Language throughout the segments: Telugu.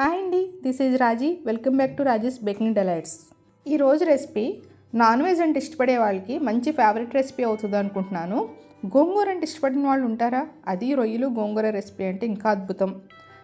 హాయ్ అండి this is Raji. Welcome back to Raji's baking delights ఈరోజు రెసిపీ నాన్ వెజ్ అంటే ఇష్టపడే వాళ్ళకి మంచి ఫేవరెట్ రెసిపీ అవుతుంది అనుకుంటున్నాను. గోంగూర అంటే ఇష్టపడిన వాళ్ళు ఉంటారా? అది రొయ్యలు గోంగూర రెసిపీ అంటే ఇంకా అద్భుతం.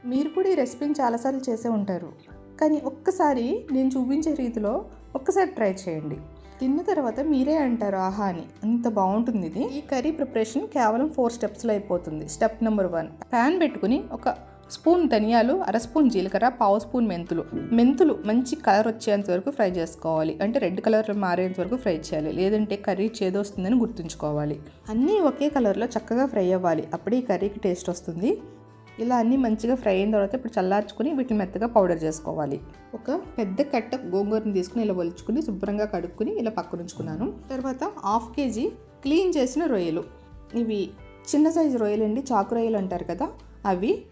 మీరు కూడా ఈ రెసిపీని చాలాసార్లు చేసే ఉంటారు. కానీ ఒక్కసారి నేను చూపించే రీతిలో ఒక్కసారి ట్రై చేయండి. తిన్న తర్వాత మీరే అంటారు ఆహా అని. అంత బాగుంటుంది ఇది. ఈ కర్రీ ప్రిపరేషన్ కేవలం ఫోర్ స్టెప్స్లో అయిపోతుంది. స్టెప్ నెంబర్ వన్ ప్యాన్ పెట్టుకుని ఒక స్పూన్ ధనియాలు అర స్పూన్ జీలకర్ర పావు స్పూన్ మెంతులు. మెంతులు మంచి కలర్ వచ్చేంత వరకు ఫ్రై చేసుకోవాలి. అంటే రెడ్ కలర్ మారేంత వరకు ఫ్రై చేయాలి. లేదంటే కర్రీ చేదొస్తుందని గుర్తుంచుకోవాలి. అన్నీ ఒకే కలర్లో చక్కగా ఫ్రై అవ్వాలి. అప్పుడే ఈ కర్రీకి టేస్ట్ వస్తుంది. ఇలా అన్నీ మంచిగా ఫ్రై అయిన తర్వాత ఇప్పుడు చల్లార్చుకుని వీటిని మెత్తగా పౌడర్ చేసుకోవాలి. ఒక పెద్ద కట్ట గోంగూరని తీసుకుని ఇలా ఒలుచుకుని శుభ్రంగా కడుక్కుని ఇలా పక్కన ఉంచుకున్నాను. తర్వాత హాఫ్ కేజీ క్లీన్ చేసిన రొయ్యలు. ఇవి చిన్న సైజు రొయ్యలు అండి చాకు రొయ్యలు అంటారు కదా అవి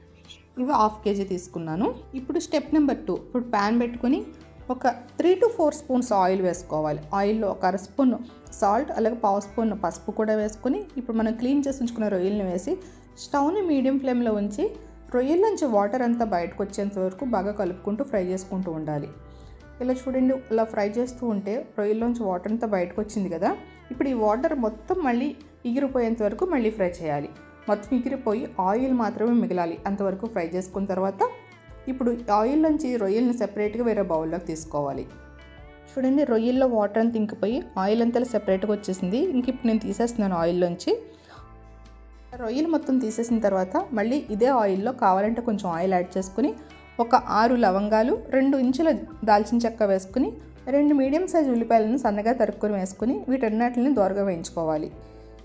ఇవి హాఫ్ కేజీ తీసుకున్నాను. ఇప్పుడు స్టెప్ నెంబర్ టూ. ఇప్పుడు ప్యాన్ పెట్టుకొని ఒక three to four spoons oil వేసుకోవాలి. ఆయిల్లో ఒక అర స్పూన్ సాల్ట్ అలాగే పావు స్పూన్ పసుపు కూడా వేసుకొని ఇప్పుడు మనం క్లీన్ చేసి ఉంచుకున్న రొయ్యలను వేసి స్టవ్ని మీడియం ఫ్లేమ్లో ఉంచి రొయ్యల నుంచి వాటర్ అంతా బయటకు వచ్చేంత వరకు బాగా కలుపుకుంటూ ఫ్రై చేసుకుంటూ ఉండాలి. ఇలా చూడండి ఇలా ఫ్రై చేస్తూ ఉంటే రొయ్యల్లోంచి వాటర్ అంతా బయటకు వచ్చింది కదా. ఇప్పుడు ఈ వాటర్ మొత్తం మళ్ళీ ఎగిరిపోయేంత వరకు మళ్ళీ ఫ్రై చేయాలి. మొత్తం ఎగిరిపోయి ఆయిల్ మాత్రమే మిగలాలి. అంతవరకు ఫ్రై చేసుకున్న తర్వాత ఇప్పుడు ఆయిల్ నుంచి రొయ్యల్ని సెపరేట్గా వేరే బౌల్లోకి తీసుకోవాలి. చూడండి రొయ్యల్లో వాటర్ అంతా ఇంకిపోయి ఆయిల్ అంతా సెపరేట్గా వచ్చేసింది. ఇంక ఇప్పుడు నేను తీసేస్తున్నాను ఆయిల్లోంచి రొయ్యలు మొత్తం తీసేసిన తర్వాత మళ్ళీ ఇదే ఆయిల్లో కావాలంటే కొంచెం ఆయిల్ యాడ్ చేసుకుని ఒక ఆరు లవంగాలు రెండు ఇంచుల దాల్చిన చెక్క వేసుకుని రెండు మీడియం సైజ్ ఉల్లిపాయలను సన్నగా తరుక్కొని వేసుకుని వీటన్నిటిని దోరగా వేయించుకోవాలి.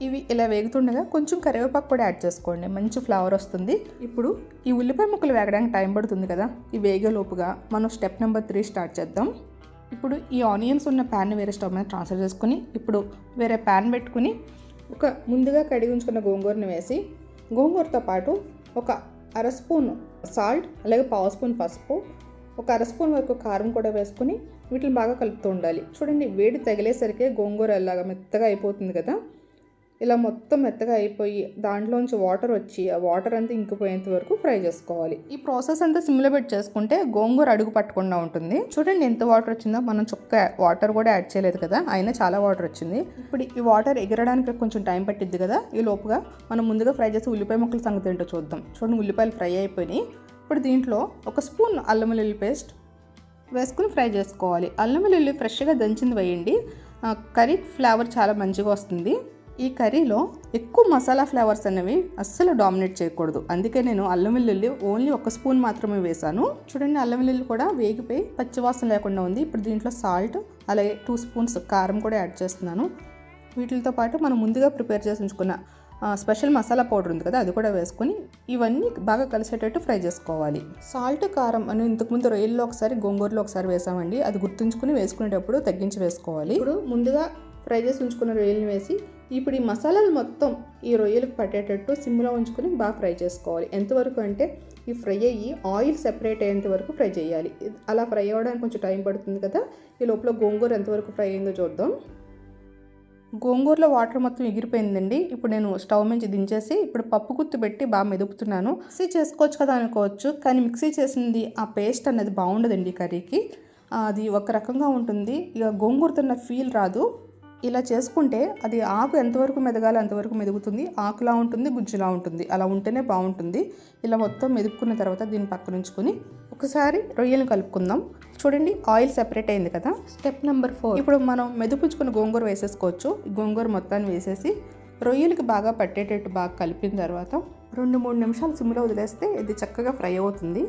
ఇవి ఇలా వేగుతుండగా కొంచెం కరివేపాకు కూడా యాడ్ చేసుకోండి. మంచి ఫ్లేవర్ వస్తుంది. ఇప్పుడు ఈ ఉల్లిపాయ ముక్కలు వేగడానికి టైం పడుతుంది కదా? ఈ వేగేలోపుగా మనం స్టెప్ నెంబర్ త్రీ స్టార్ట్ చేద్దాం. ఇప్పుడు ఈ ఆనియన్స్ ఉన్న ప్యాన్ వేరే స్టవ్ మీద ట్రాన్స్ఫర్ చేసుకుని ఇప్పుడు వేరే ప్యాన్ పెట్టుకుని ఒక ముందుగా కడిగి ఉంచుకున్న గోంగూరని వేసి గోంగూరతో పాటు ఒక అర స్పూన్ సాల్ట్ అలాగే పావు స్పూన్ పసుపు ఒక అర స్పూన్ వరకు కారం కూడా వేసుకుని వీటిని బాగా కలుపుతూ ఉండాలి. చూడండి వేడి తగిలేసరికి గోంగూర అలాగా మెత్తగా అయిపోతుంది కదా? ఇలా మొత్తం మెత్తగా అయిపోయి దాంట్లోంచి వాటర్ వచ్చి ఆ వాటర్ అంతా ఇంకిపోయేంత వరకు ఫ్రై చేసుకోవాలి. ఈ ప్రాసెస్ అంతా సిమ్లో పెట్టి చేసుకుంటే గోంగూర అడుగు పట్టకుండా ఉంటుంది. చూడండి ఎంత వాటర్ వచ్చిందో మనం చుక్క వాటర్ కూడా యాడ్ చేయలేదు కదా అయినా చాలా వాటర్ వచ్చింది. ఇప్పుడు ఈ వాటర్ ఎగరడానికి కొంచెం టైం పట్టిద్ది కదా ఈ లోపుగా మనం ముందుగా ఫ్రై చేసి ఉల్లిపాయ ముక్కల సంగతి ఏంటో చూద్దాం. చూడండి ఉల్లిపాయలు ఫ్రై అయిపోయినాయి. ఇప్పుడు దీంట్లో ఒక స్పూన్ అల్లం వెల్లుల్లి పేస్ట్ వేసుకుని ఫ్రై చేసుకోవాలి. అల్లం వెల్లుల్లి ఫ్రెష్గా దంచింది వేయండి. కర్రీ ఫ్లేవర్ చాలా మంచిగా వస్తుంది. ఈ కర్రీలో ఎక్కువ మసాలా ఫ్లేవర్స్ అనేవి అస్సలు డామినేట్ చేయకూడదు. అందుకే నేను అల్లం వెల్లుల్లి ఓన్లీ ఒక స్పూన్ మాత్రమే వేశాను. చూడండి అల్లం వెల్లుల్లి కూడా వేగిపోయి పచ్చివాసన లేకుండా ఉంది. ఇప్పుడు దీంట్లో సాల్ట్ అలాగే టూ స్పూన్స్ కారం కూడా యాడ్ చేస్తున్నాను. వీటితో పాటు మనం ముందుగా ప్రిపేర్ చేసి ఉంచుకున్న స్పెషల్ మసాలా పౌడర్ ఉంది కదా అది కూడా వేసుకొని ఇవన్నీ బాగా కలిసేటట్టు ఫ్రై చేసుకోవాలి. సాల్ట్ కారం అని ఇంతకుముందు రొయ్యల్లో ఒకసారి గోంగూరలో ఒకసారి వేసామండి. అది గుర్తుంచుకుని వేసుకునేటప్పుడు తగ్గించి వేసుకోవాలి. ఇప్పుడు ముందుగా ఫ్రై చేసి ఉంచుకున్న రొయ్యలను వేసి ఇప్పుడు ఈ మసాలాలు మొత్తం ఈ రొయ్యలకు పట్టేటట్టు సిమ్లో ఉంచుకొని బాగా ఫ్రై చేసుకోవాలి. ఎంతవరకు అంటే ఈ ఫ్రై అయ్యి ఆయిల్ సెపరేట్ అయ్యేంత వరకు ఫ్రై చేయాలి. అలా ఫ్రై అవ్వడానికి కొంచెం టైం పడుతుంది కదా. ఈ లోపల గోంగూర ఎంతవరకు ఫ్రై అయిందో చూద్దాం. గోంగూరలో వాటర్ మొత్తం ఎగిరిపోయిందండి. ఇప్పుడు నేను స్టవ్ నుంచి దించేసి ఇప్పుడు పప్పు గుత్తు పెట్టి బాగా మెదుపుతున్నాను. మిక్సీ చేసుకోవచ్చు కదా అనుకోవచ్చు కానీ మిక్సీ చేసింది ఆ పేస్ట్ అనేది బాగుండదండి కర్రీకి. అది ఒక రకంగా ఉంటుంది. ఇక గోంగూరతున్న ఫీల్ రాదు. ఇలా చేసుకుంటే అది ఆకు ఎంతవరకు మెదగాలో అంతవరకు మెదుగుతుంది. ఆకులా ఉంటుంది గుజ్జులా ఉంటుంది. అలా ఉంటేనే బాగుంటుంది. ఇలా మొత్తం మెదుపుకున్న తర్వాత దీన్ని పక్కన ఉంచుకొని ఒకసారి రొయ్యలు కలుపుకుందాం. చూడండి ఆయిల్ సెపరేట్ అయింది కదా? Step number four. ఇప్పుడు మనం మెదుపుంచుకున్న గోంగూర వేసేసుకోవచ్చు. గోంగూర మొత్తాన్ని వేసేసి రొయ్యలకి బాగా పట్టేటట్టు బాగా కలిపిన తర్వాత రెండు మూడు నిమిషాలు సిమ్లో వదిలేస్తే ఇది చక్కగా ఫ్రై అవుతుంది.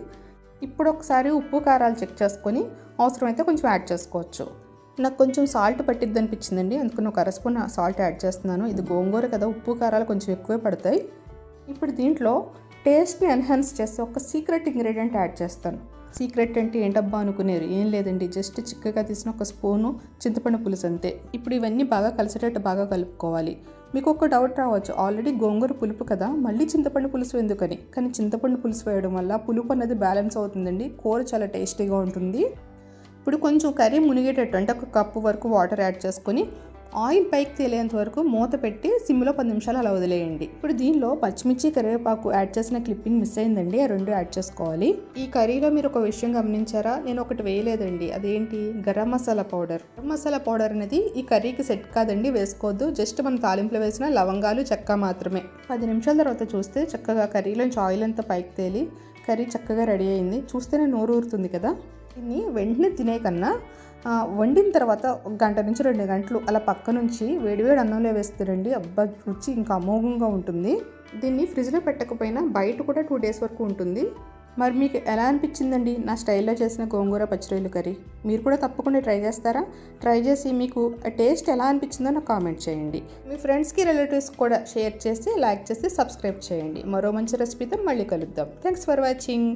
ఇప్పుడు ఒకసారి ఉప్పు కారాలు చెక్ చేసుకొని అవసరమైతే కొంచెం యాడ్ చేసుకోవచ్చు. నాకు కొంచెం సాల్ట్ పట్టిద్ది అనిపించిందండి. అందుకని ఒక అర స్పూన్ సాల్ట్ యాడ్ చేస్తున్నాను. ఇది గోంగూర కదా ఉప్పు కారాలు కొంచెం ఎక్కువే పడతాయి. ఇప్పుడు దీంట్లో టేస్ట్ని ఎన్హాన్స్ చేస్తే ఒక సీక్రెట్ ఇంగ్రీడియంట్ యాడ్ చేస్తాను. సీక్రెట్ అంటే ఏంటబ్బా అనుకునేరు ఏం లేదండి. జస్ట్ చిక్కగా తీసిన ఒక స్పూను చింతపండు పులుసు అంతే. ఇప్పుడు ఇవన్నీ బాగా కలిసేటట్టు బాగా కలుపుకోవాలి. మీకు ఒక డౌట్ రావచ్చు ఆల్రెడీ గోంగూర పులుపు కదా మళ్ళీ చింతపండు పులుసు ఎందుకని? కానీ చింతపండు పులుసు వేయడం వల్ల పులుపు అనేది బ్యాలెన్స్ అవుతుందండి. కూర చాలా టేస్టీగా ఉంటుంది. ఇప్పుడు కొంచెం కర్రీ మునిగేటట్టు అంటే ఒక కప్పు వరకు వాటర్ యాడ్ చేసుకొని ఆయిల్ పైకి తేలేంత వరకు మూత పెట్టి సిమ్లో పది నిమిషాలు అలా వదిలేయండి. ఇప్పుడు దీనిలో పచ్చిమిర్చి కరివేపాకు యాడ్ చేసిన క్లిప్పింగ్ మిస్ అయిందండి. ఆ రెండు యాడ్ చేసుకోవాలి. ఈ కర్రీలో మీరు ఒక విషయం గమనించారా? నేను ఒకటి వేయలేదండి. అదేంటి? గరం మసాలా పౌడర్. గరం మసాలా పౌడర్ అనేది ఈ కర్రీకి సెట్ కాదండి. వేసుకోవద్దు. జస్ట్ మనం తాలింపులో వేసిన లవంగాలు చెక్క మాత్రమే. పది నిమిషాల తర్వాత చూస్తే చక్కగా కర్రీలోంచి ఆయిల్ అంతా పైకి తేలి కర్రీ చక్కగా రెడీ అయింది. చూస్తేనే నోరు ఊరుతుంది కదా? దీన్ని వెంటనే తినే కన్నా వండిన తర్వాత ఒక గంట నుంచి రెండు గంటలు అలా పక్క నుంచి వేడివేడి అన్నంలో వేస్తారండి అబ్బా రుచి ఇంకా అమోఘంగా ఉంటుంది. దీన్ని ఫ్రిడ్జ్లో పెట్టకపోయినా బయట కూడా టూ డేస్ వరకు ఉంటుంది. మరి మీకు ఎలా అనిపించిందండి నా స్టైల్లో చేసిన గోంగూర పచ్చిరొయ్యలు కర్రీ? మీరు కూడా తప్పకుండా ట్రై చేస్తారా? ట్రై చేసి మీకు ఆ టేస్ట్ ఎలా అనిపించిందో నాకు కామెంట్ చేయండి. మీ ఫ్రెండ్స్కి రిలేటివ్స్ కూడా షేర్ చేసి లైక్ చేసి సబ్స్క్రైబ్ చేయండి. మరో మంచి రెసిపీతో మళ్ళీ కలుద్దాం. Thanks for watching.